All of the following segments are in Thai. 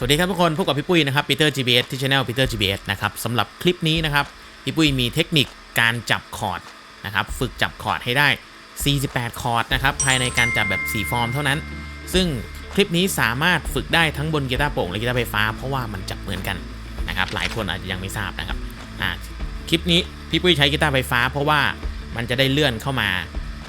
สวัสดีครับทุกคนพบกับพี่ปุ้ยนะครับปีเตอร์ GBS ที่ channel ปีเตอร์ GBS นะครับสำหรับคลิปนี้นะครับพี่ปุ้ยมีเทคนิคการจับคอร์ดนะครับฝึกจับคอร์ดให้ได้ 48 คอร์ดนะครับภายในการจับแบบ 4 ฟอร์มเท่านั้น ซึ่งคลิปนี้สามารถฝึกได้ทั้งบนกีตาร์โปร่งและกีตาร์ไฟฟ้า เพราะว่ามันจับเหมือนกันนะครับหลายคนอาจจะยังไม่ทราบนะครับอ่าคลิปนี้พี่ปุ้ยใช้กีตาร์ไฟฟ้า เพราะว่ามันจะได้เลื่อนเข้ามา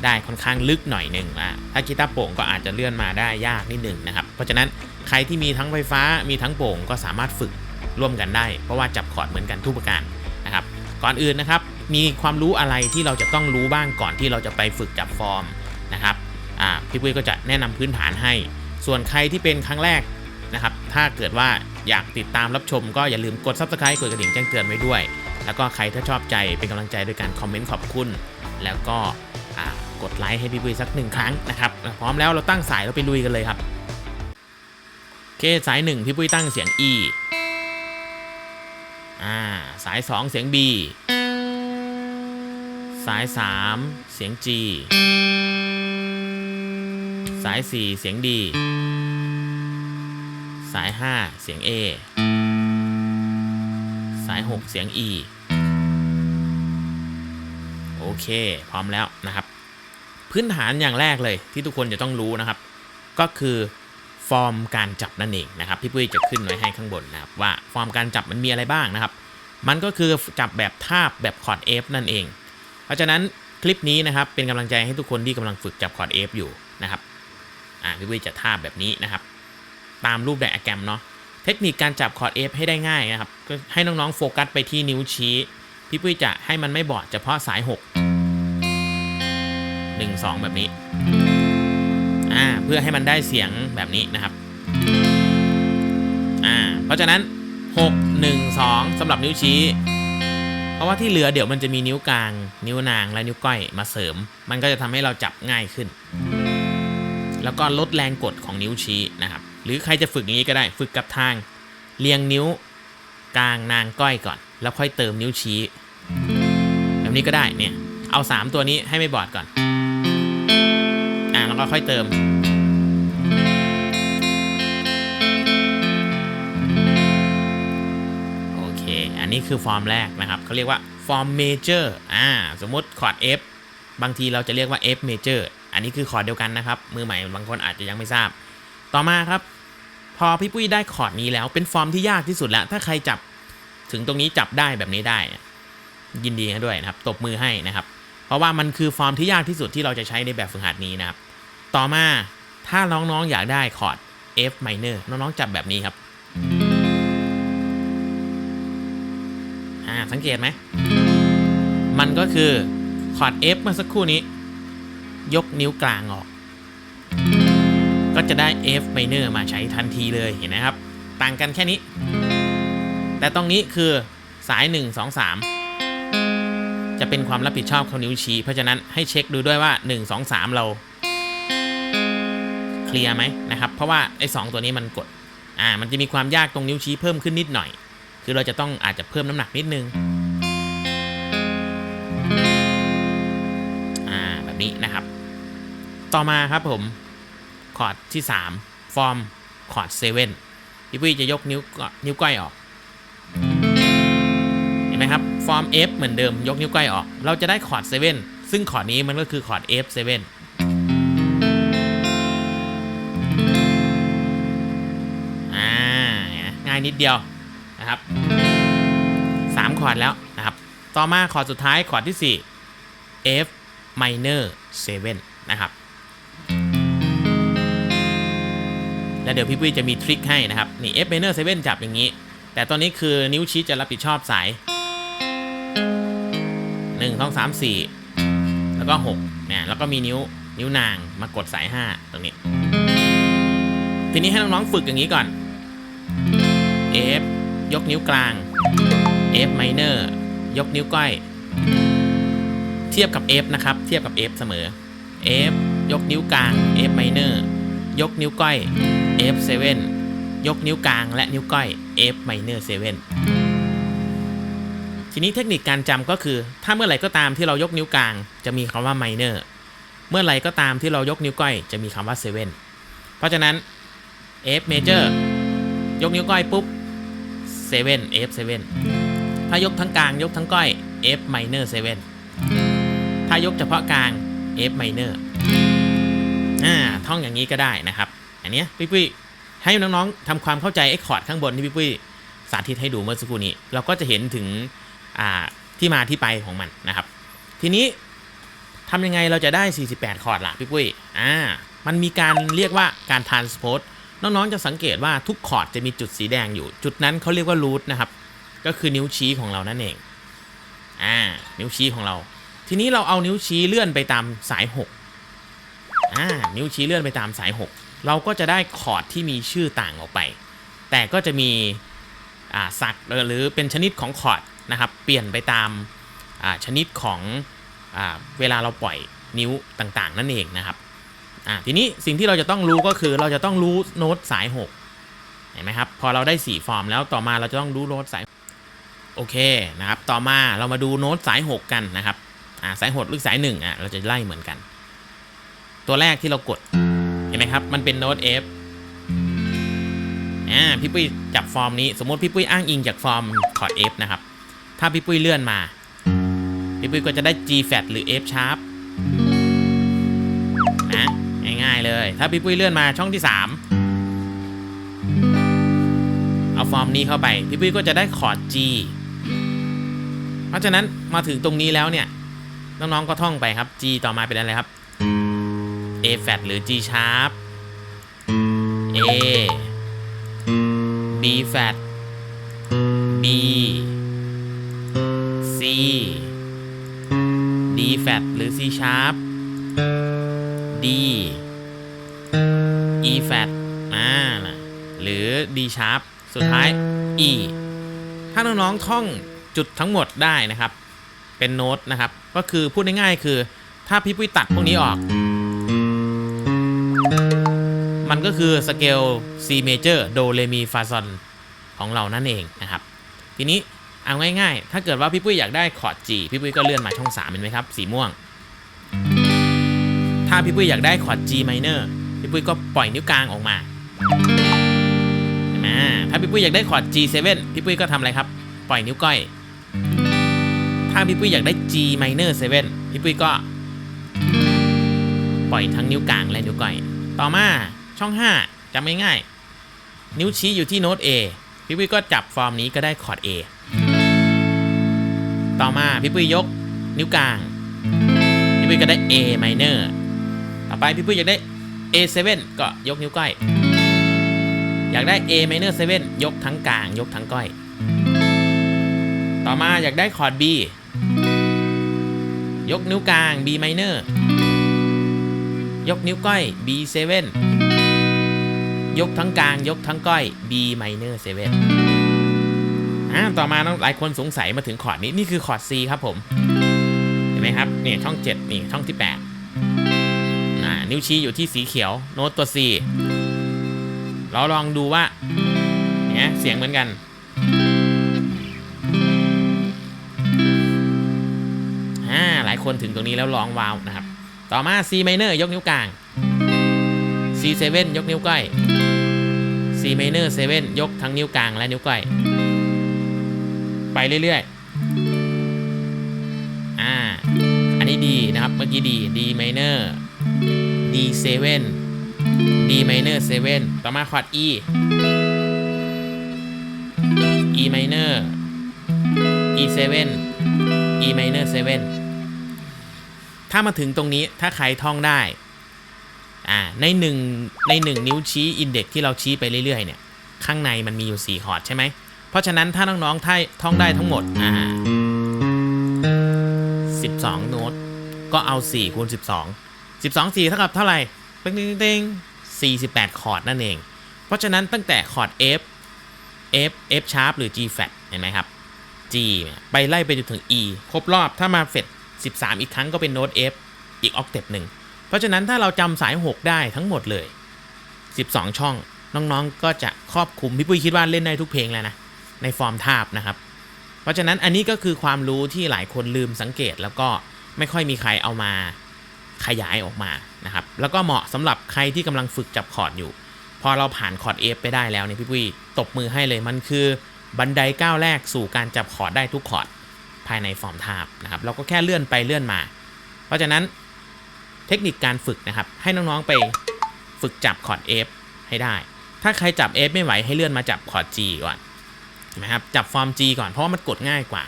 ได้ค่อนข้างลึกหน่อยหนึ่งอะถ้ากีตาร์โป่งก็อาจจะเลื่อนมาได้ยากนิดหนึ่งนะครับ เพราะฉะนั้นใครที่มีทั้งไฟฟ้ามีทั้งโป่งก็สามารถฝึกร่วมกันได้ เพราะว่าจับคอร์ดเหมือนกันทุกประการนะครับ ก่อนอื่นนะครับ มีความรู้อะไรที่เราจะต้องรู้บ้างก่อนที่เราจะไปฝึกจับฟอร์มนะครับพี่ปุ้ยก็จะแนะนำพื้นฐานให้ ส่วนใครที่เป็นครั้งแรกนะครับ ถ้าเกิดว่าอยากติดตามรับชม ก็อย่าลืมกด subscribe กดกระดิ่งแจ้งเตือนไว้ด้วย แล้วก็ใครถ้าชอบใจเป็นกำลังใจด้วยการคอมเมนต์ขอบคุณ แล้วก็ กดไลค์ให้พี่ปุ้ยสักหนึ่งครั้งนะครับพร้อมแล้วเราตั้งสายเราไปลุยกันเลยครับโอเคสาย1พี่ปุ้ยตั้งเสียง E อ่าสาย2เสียง B สาย3เสียง G สาย4เสียง D สาย5เสียง A สาย6เสียง E โอเค พร้อมแล้วนะครับ พื้นฐานอย่างแรกเลยที่ทุกคนจะต้องรู้นะครับ ก็คือฟอร์มการจับนั่นเองนะครับพี่ปุ้ยจะขึ้นไว้ให้ข้างบนนะครับว่าฟอร์มการจับมันมีอะไรบ้างนะครับ มันก็คือจับแบบทาบแบบคอร์ด F นั่นเอง เพราะฉะนั้นคลิปนี้นะครับเป็นกำลังใจให้ทุกคนที่กำลังฝึกจับคอร์ด F อฟอยู่นะครับอ่าพี่ปุ้ยจะทาบแบบนี้นะครับ ตามรูปแบบแกรมเนาะเทคนิคการจับคอร์ด F ให้ได้ง่ายนะครับก็ให้น้องๆโฟกัสไปที่นิ้วชี้พี่ปุ้ยจะให้มันไม่บอดเฉพาะสาย 6 1 2 แบบนี้อ่าเพื่อให้มันได้เสียงแบบนี้นะครับอ่าเพราะฉะนั้น 6 1 2สำหรับนิ้วชี้ เพราะว่าที่เหลือเดี๋ยวมันจะมีนิ้วกลาง นิ้วนางและนิ้วก้อยมาเสริม มันก็จะทำให้เราจับง่ายขึ้น แล้วก็ลดแรงกดของนิ้วชี้นะครับ หรือใครจะฝึกอย่างนี้ก็ได้ ฝึกกับทางเรียงนิ้วกลางนางก้อยก่อน แล้วค่อยเติมนิ้วชี้ แบบนี้ก็ได้เนี่ยเอา 3 ตัวนี้ให้ไม่บอดก่อน อ่าแล้วก็ค่อยเติมโอเคอันนี้คือฟอร์มแรกนะครับเขาเรียกว่าฟอร์มเมเจอร์อ่าสมมติคอร์ด F บางทีเราจะเรียกว่า F major อันนี้คือคอร์ดเดียวกันนะครับ มือใหม่บางคนอาจจะยังไม่ทราบ ต่อมาครับ พอพี่ปุ้ยได้คอร์ดนี้แล้วเป็นฟอร์มที่ยากที่สุดแล้ว ถ้าใครจับถึงตรงนี้จับได้แบบนี้ได้ ยินดีด้วยนะครับ ตบมือให้นะครับ เพราะว่ามันคือฟอร์มที่ยากที่สุดที่เราจะใช้ในแบบฝึกหัดนี้นะครับ ต่อมาถ้าน้องๆอยากได้คอร์ด F minor น้องๆจับแบบนี้ครับอ่าสังเกตไหม มันก็คือคอร์ด F เมื่อสักครู่นี้ ยกนิ้วกลางออก ก็จะได้ F minor มาใช้ทันทีเลยเห็นไหมครับ ต่างกันแค่นี้ แต่ตรงนี้คือสาย 1 2 3 จะเป็นความรับผิดชอบของนิ้วชี้ เพราะฉะนั้นให้เช็คดูด้วยว่า 1 2 3 เรา เคลียร์ไหมนะครับเพราะว่าไอ้สตัวนี้มันกดอ่ามันจะมีความยากตรงนิ้วชี้เพิ่มขึ้นนิดหน่อย คือเราจะต้องอาจจะเพิ่มน้ำหนักนิดนึงอ่าแบบนี้นะครับ ต่อมาครับผมคอร์ดที่ 3 ฟอร์มคอร์ดเซเว่นพี่ปุ้ยจะยกนิ้วนิ้วก้อยออกเห็นไหมครับ ฟอร์ม F เหมือนเดิมยกนิ้วก้อยออก เราจะได้คอร์ดเซเว่นซึ่งคอร์ดนี้มันก็คือคอร์ด F7 ายนิดเดียวนะครับสามคอร์ดแล้วนะครับ ต่อมาคอร์ดสุดท้ายคอร์ดที่ 4 F minor 7 นะครับ แล้วเดี๋ยวพี่ปุ้ยจะมีทริคให้นะครับ นี่ F minor 7 จับอย่างนี้ แต่ตอนนี้คือนิ้วชี้จะรับผิดชอบสาย 1 2 3 4 แล้วก็ 6 เนี่ย แล้วก็มีนิ้วนิ้วนางมากดสาย 5 ตรงนี้ ทีนี้ให้น้องๆฝึกอย่างนี้ก่อน F ยกนิ้วกลาง F minor ยกนิ้วก้อย เทียบกับ F นะครับ เทียบกับ F เสมอ F ยกนิ้วกลาง F minor ยกนิ้วก้อย F7 ยกนิ้วกลางและนิ้วก้อย F minor 7ทีนี้เทคนิคการจำก็คือ ถ้าเมื่อไหร่ก็ตามที่เรายกนิ้วกลาง จะมีคำว่า minor เมื่อไหร่ก็ตามที่เรายกนิ้วก้อยจะมีคำว่า 7 เพราะฉะนั้น F major ยกนิ้วก้อยปุ๊บ 7 F7 ถ้ายกทั้งกลางยกทั้งก้อย F minor 7 ถ้ายกเฉพาะกลาง F minor อ่าท่องอย่างนี้ก็ได้นะครับ อันเนี้ยพี่ปุ้ยให้น้องๆทำความเข้าใจไอ้คอร์ดข้างบนที่พี่ปุ้ยสาธิตให้ดูเมื่อสักครู่นี้ เราก็จะเห็นถึงอ่าที่มาที่ไปของมันนะครับ ทีนี้ทำยังไงเราจะได้ 48 คอร์ดล่ะพี่ปุ้ยอ่ามันมีการเรียกว่าการ transpose น้องๆจะสังเกตว่าทุกคอร์ดจะมีจุดสีแดงอยู่ จุดนั้นเขาเรียกว่า root นะครับ ก็คือนิ้วชี้ของเรานั่นเอง อ่า นิ้วชี้ของเรา ทีนี้เราเอานิ้วชี้เลื่อนไปตามสาย 6 อ่า นิ้วชี้เลื่อนไปตามสาย 6 เราก็จะได้คอร์ดที่มีชื่อต่างออกไป แต่ก็จะมี อ่าสักหรือเป็นชนิดของคอร์ดนะครับ เปลี่ยนไปตาม อ่า ชนิดของ อ่า เวลาเราปล่อยนิ้วต่างๆ นั่นเองนะครับ อ่าทีนี้สิ่งที่เราจะต้องรู้ก็คือเราจะต้องรู้โน้ตสาย 6 เห็นไหมครับ พอเราได้ 4 ฟอร์มแล้วต่อมาเราจะต้องรู้โน้ตสาย โอเคนะครับ ต่อมาเรามาดูโน้ตสาย 6 กันนะครับอ่าสาย6หรือสาย1อะเราจะไล่เหมือนกัน ตัวแรกที่เรากด เห็นไหมครับ มันเป็นโน้ต F อ่าพี่ปุ้ยจับฟอร์มนี้สมมติพี่ปุ้ยอ้างอิงจากฟอร์มคอร์ด F นะครับ ถ้าพี่ปุ้ยเลื่อนมา พี่ปุ้ยก็จะได้ G flat หรือ F sharp เลย ถ้าพี่ปุ้ยเลื่อนมาช่องที่ 3 เอาฟอร์มนี้เข้าไป พี่ปุ้ยก็จะได้คอร์ด G เพราะฉะนั้นมาถึงตรงนี้แล้วเนี่ย น้องๆก็ท่องไปครับ G ต่อมาเป็นอะไรครับ A flat หรือ G sharp A B flat B C D flat หรือ C sharp D Flat อ่าหรือ D sharp สุดท้าย E ถ้าน้องๆท่องจุดทั้งหมดได้นะครับ เป็นโน้ตนะครับ ก็คือพูดง่ายๆคือ ถ้าพี่ปุ้ยตัดพวกนี้ออก มันก็คือสเกล C major do re mi fa sol ของเรานั่นเองนะครับ ทีนี้เอาง่ายๆ ถ้าเกิดว่าพี่ปุ้ยอยากได้คอร์ด G พี่ปุ้ยก็เลื่อนมาช่อง3เห็นไหมครับ สีม่วง ถ้าพี่ปุ้ยอยากได้คอร์ด G minor พี่ปุ้ยก็ปล่อยนิ้วกลางออกมานไหมถ้าพี่ปุ้ยอยากได้คอร์ด G7 พี่ปุ้ยก็ทำอะไรครับ ปล่อยนิ้วก้อย ถ้าพี่ปุ้ยอยากได้ G minor 7พี่ปุ้ยก็ ปล่อยทั้งนิ้วกลางและนิ้วก้อย ต่อมาช่อง 5จำง่ายๆนิ้วชี้อยู่ที่โน้ต A พี่ปุ้ยก็จับฟอร์มนี้ก็ได้คอร์ด A ต่อมาพี่ปุ้ยยกนิ้วกลาง พี่ปุ้ยก็ได้ A minor ต่อไปพี่ปุ้ยอยากได้ A7 ก็ยกนิ้วก้อย อยากได้ A minor 7ยกทั้งกลาง ยกทั้งก้อย ต่อมาอยากได้คอร์ด B ยกนิ้วกลาง B minor ยกนิ้วก้อย B7 ยกทั้งกลาง ยกทั้งก้อย B minor 7อ่าต่อมาน้องหลายคนสงสัยมาถึงคอร์ดนี้ นี่คือคอร์ด C ครับผม เห็นไหมครับ เนี่ยช่อง 7 นี่ช่องที่ 8 นิ้วชี้อยู่ที่สีเขียว โน้ตตัว C เราลองดูว่าเนี่ยเสียงเหมือนกันอ่าหลายคนถึงตรงนี้แล้วร้องว้าวนะครับ ต่อมา C minor ยกนิ้วกลาง C7 ยกนิ้วก้อย C minor 7ยกทั้งนิ้วกลางและนิ้วก้อย ไปเรื่อยๆ อ่า อันนี้ดีนะครับ เมื่อกี้ดี D minor D7 D minor 7 ต่อมาคอร์ด E E minor E7 E minor 7 ถ้ามาถึงตรงนี้ถ้าใครท่องได้อ่าในหนึ่งในหนึ่งนิ้วชี้อินเด็กที่เราชี้ไปเรื่อยๆ เนี่ย ข้างในมันมีอยู่ 4 คอร์ดใช่ไหม เพราะฉะนั้นถ้าน้องๆถ้าท่องได้ทั้งหมดอ่า12 โน้ต ก็เอา 4 คูณ 12 12 4เท่ากับเท่าไหร่เต็งเต็ง48 คอร์ดนั่นเอง เพราะฉะนั้นตั้งแต่คอร์ด F F F sharp หรือ G flat เห็นไหมครับ G ไปไล่ไปจนถึง E ครบรอบถ้ามาเฟด13 อีกครั้งก็เป็นโน้ต F อีกออกเต็ปหนึ่ง เพราะฉะนั้นถ้าเราจำสาย 6 ได้ทั้งหมดเลย 12 ช่อง น้องๆ ก็จะครอบคลุม พี่ปุ้ยคิดว่าเล่นได้ทุกเพลงแล้วนะ ในฟอร์มทาบนะครับ เพราะฉะนั้นอันนี้ก็คือความรู้ที่หลายคนลืมสังเกตแล้วก็ไม่ค่อยมีใครเอามา ขยายออกมานะครับ แล้วก็เหมาะสำหรับใครที่กำลังฝึกจับคอร์ดอยู่ พอเราผ่านคอร์ด F ไปได้แล้วเนี่ยพี่ปุ้ยตบมือให้เลยมันคือบันไดก้าวแรกสู่การจับคอร์ดได้ทุกคอร์ดภายในฟอร์มทาบนะครับเราก็แค่เลื่อนไปเลื่อนมา เพราะฉะนั้นเทคนิคการฝึกนะครับ ให้น้องๆไปฝึกจับคอร์ด F ให้ได้ ถ้าใครจับ F ไม่ไหวให้เลื่อนมาจับคอร์ด G ก่อนนะครับจับฟอร์ม G ก่อนเพราะว่ามันกดง่ายกว่า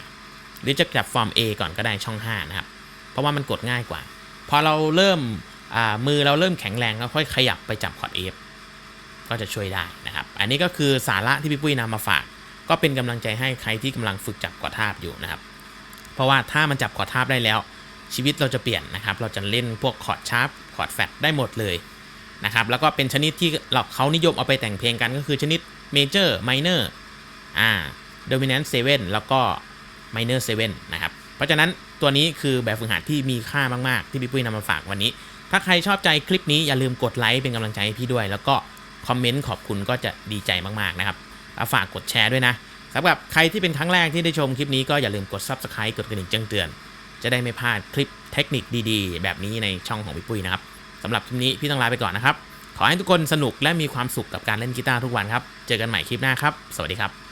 หรือจะจับฟอร์ม A ก่อนก็ได้ช่อง 5 นะครับ เพราะว่ามันกดง่ายกว่า พอเราเริ่มมือเราเริ่มแข็งแรงแล้วค่อยขยับไปจับคอร์ด F ก็จะช่วยได้นะครับ อันนี้ก็คือสาระที่พี่ปุ้ยนำมาฝาก ก็เป็นกำลังใจให้ใครที่กำลังฝึกจับกอดทาบอยู่นะครับ เพราะว่าถ้ามันจับคอร์ดทาบได้แล้ว ชีวิตเราจะเปลี่ยนนะครับ เราจะเล่นพวกคอร์ดชาร์ปคอร์ดแฟตได้หมดเลยนะครับ แล้วก็เป็นชนิดที่เราเขานิยมเอาไปแต่งเพลงกันก็คือชนิดเมเจอร์ไมเนอร์อ่าโดมิ n น n t 7แล้วก็ minor 7นะครับ เพราะฉะนั้นตัวนี้คือแบบฝึกหัดที่มีค่ามากๆ ที่พี่ปุ้ยนำมาฝากวันนี้ ถ้าใครชอบใจคลิปนี้อย่าลืมกดไลค์เป็นกำลังใจให้พี่ด้วย แล้วก็คอมเมนต์ขอบคุณก็จะดีใจมากๆนะครับแล้วฝากกดแชร์ด้วยนะสำหรับใครที่เป็นครั้งแรกที่ได้ชมคลิปนี้ก็อย่าลืมกด Subscribe กดกระดิ่งแจ้งเตือน จะได้ไม่พลาดคลิปเทคนิคดีๆ แบบนี้ในช่องของพี่ปุ้ยนะครับสำหรับคลิปนี้พี่ต้องลาไปก่อนนะครับขอให้ทุกคนสนุกและมีความสุขกับการเล่นกีตาร์ทุกวันครับ เจอกันใหม่คลิปหน้าครับ สวัสดีครับ